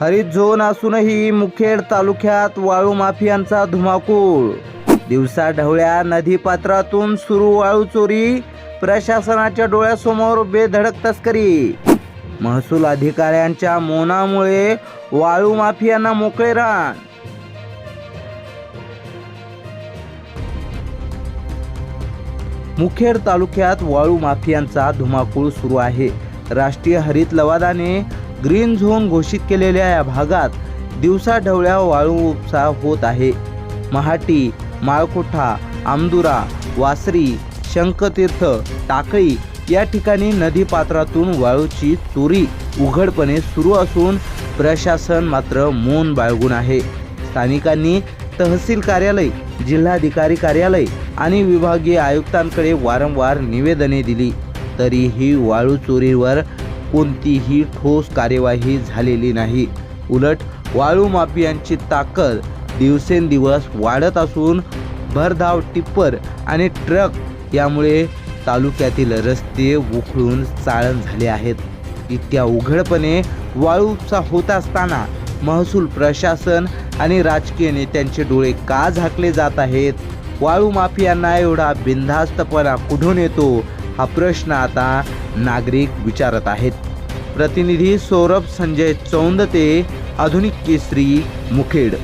हरित झोन असूनही मुखेड तालुक्यात वाळू माफियांचा धुमाकूळ. दिवसा ढवळ्या नदीपात्रातून सुरू वाळू चोरी प्रशासनाच्या डोळ्यासमोर बेधडक तस्करी. महसूल अधिकाऱ्यांच्या मौनामुळे वाळू माफियांना मोकळे रान. मुखेड तालुक्यात वाळू माफियांचा धुमाकूळ सुरू आहे. राष्ट्रीय हरित लवादाने ग्रीन झोन घोषित केलेल्या या भागात दिवसा ढवळ्या वाळू उपसा होत आहे. महाटी माळकोठा आमदुरा वासरी शंखतीर्थ टाकळी या ठिकाणी नदीपात्रातून वाळूची चोरी उघडपणे सुरू असून प्रशासन मात्र मौन बाळगून आहे. स्थानिकांनी तहसील कार्यालय जिल्हाधिकारी कार्यालय आणि विभागीय आयुक्तांकडे वारंवार निवेदने दिली. तरीही वाळू चोरीवर कोणतीही ठोस कार्यवाही झालेली नाही. उलट वाळू माफियांची ताकद दिवसेंदिवस वाढत असून भरधाव टिप्पर आणि ट्रक यामुळे तालुक्यातील रस्ते उखळून चाळण झाले आहेत. इतक्या उघडपणे वाळू उपसा होत असताना महसूल प्रशासन आणि राजकीय नेत्यांचे डोळे का झाकले जात आहेत? वाळू माफियांना एवढा बिनधास्तपणा कुठून येतो? हा प्रश्न आता नागरिक विचारत आहेत. प्रतिनिधी सौरभ संजय चौंदते आधुनिक केसरी मुखेड.